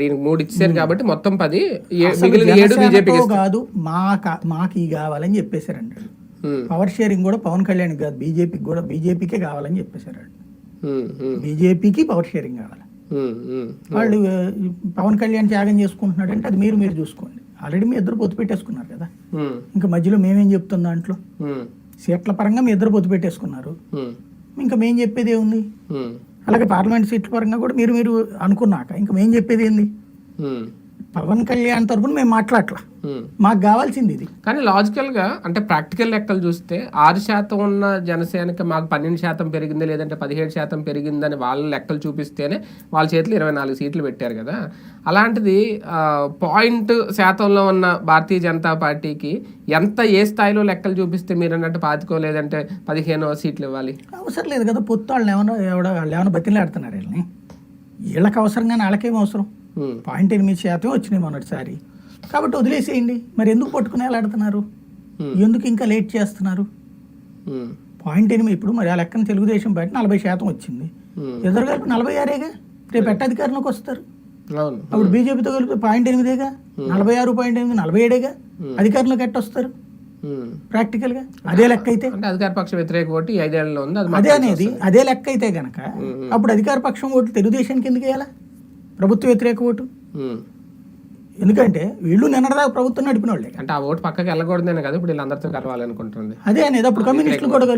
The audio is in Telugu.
దీనికి మూడు ఇచ్చారు కాబట్టి మొత్తం పది. మిగిలిన ఏడు బీజేపీకి కాదు మా మాకు కావాలని చెప్పేశారండి పవర్ షేరింగ్ కూడా పవన్ కళ్యాణ్ కాదు బీజేపీకి కూడా బీజేపీకే కావాలని చెప్పేశారు బీజేపీకి పవర్ షేరింగ్ కావాలి. వాళ్ళు పవన్ కళ్యాణ్ త్యాగం చేసుకుంటున్నాడంటే అది మీరు మీరు చూసుకోండి. ఆల్రెడీ మీ ఇద్దరు పొత్తు పెట్టేసుకున్నారు కదా. ఇంకా మధ్యలో మేమేం చెప్తాం దాంట్లో? సీట్ల పరంగా మీ ఇద్దరు పొత్తు పెట్టేసుకున్నారు. ఇంకా మేం చెప్పేది ఏముంది? అలాగే పార్లమెంట్ సీట్ల పరంగా కూడా మీరు మీరు అనుకున్నాక ఇంకా మేం చెప్పేది ఏంది? పవన్ కళ్యాణ్ తరపున మేము మాట్లాడట్లా మాకు కావాల్సింది ఇది. కానీ లాజికల్గా అంటే ప్రాక్టికల్ లెక్కలు చూస్తే ఆరు శాతం ఉన్న జనసేనకి మాకు పన్నెండు శాతం పెరిగింది లేదంటే పదిహేడు శాతం పెరిగిందని వాళ్ళ లెక్కలు చూపిస్తేనే వాళ్ళ చేతిలో ఇరవై నాలుగు సీట్లు పెట్టారు కదా. అలాంటిది పాయింట్ శాతంలో ఉన్న భారతీయ జనతా పార్టీకి ఎంత ఏ స్థాయిలో లెక్కలు చూపిస్తే మీరు అన్నట్టు పాతికో లేదంటే పదిహేను సీట్లు ఇవ్వాలి? అవసరం లేదు కదా పొత్తు వాళ్ళని ఏమన్నా ఎవడ వాళ్ళు ఏమైనా బతిలాడుతున్నారు వీళ్ళని. వీళ్ళకి అవసరం కానీ వాళ్ళకేం అవసరం? పాయింట్ ఎనిమిది శాతం వచ్చినాయి మొన్నటిసారి. కాబట్టి వదిలేసేయండి. మరి ఎందుకు పట్టుకుని ఆడుతున్నారు Hmm. ఎందుకు ఇంకా లేట్ చేస్తున్నారు? ఉమ్, పాయింట్ ఎనిమిది ఇప్పుడు మరి ఆ లెక్కన తెలుగుదేశం పార్టీ నలభై శాతం వచ్చింది. ఎదురు కలిపి నలభై ఆరేగా? రేపు ఎట్ట అధికారంలోకి వస్తారు? అప్పుడు బీజేపీతో కలిపి పాయింట్ ఎనిమిదేగా? నలభై ఆరు పాయింట్ ఎనిమిది నలభై ఏడేగా? అధికారంలోకి ఎట్ట వస్తారు. ప్రాక్టికల్గా అదే లెక్క అయితే? అధికార పక్ష వ్యతిరేక ఓటు ఐదేళ్ళలో ఉంది అది అదే అనేది అదే లెక్క అయితే గనక అప్పుడు అధికార పక్షం ఓటు తెలుగుదేశానికి ఎందుకు వేయాలా? ప్రభుత్వ వ్యతిరేక ఓటు. ఎందుకంటే వీళ్ళు నిన్నటిదాకా ప్రభుత్వం నడిపిన వాళ్ళే అంటే ఆ ఓటు పక్కకి వెళ్ళకూడదనే కదా ఇప్పుడు వీళ్ళందరితో కలవాలనుకుంటుంది. అదే అనేది అప్పుడు కమ్యూనిస్టులు కూడా కలిపి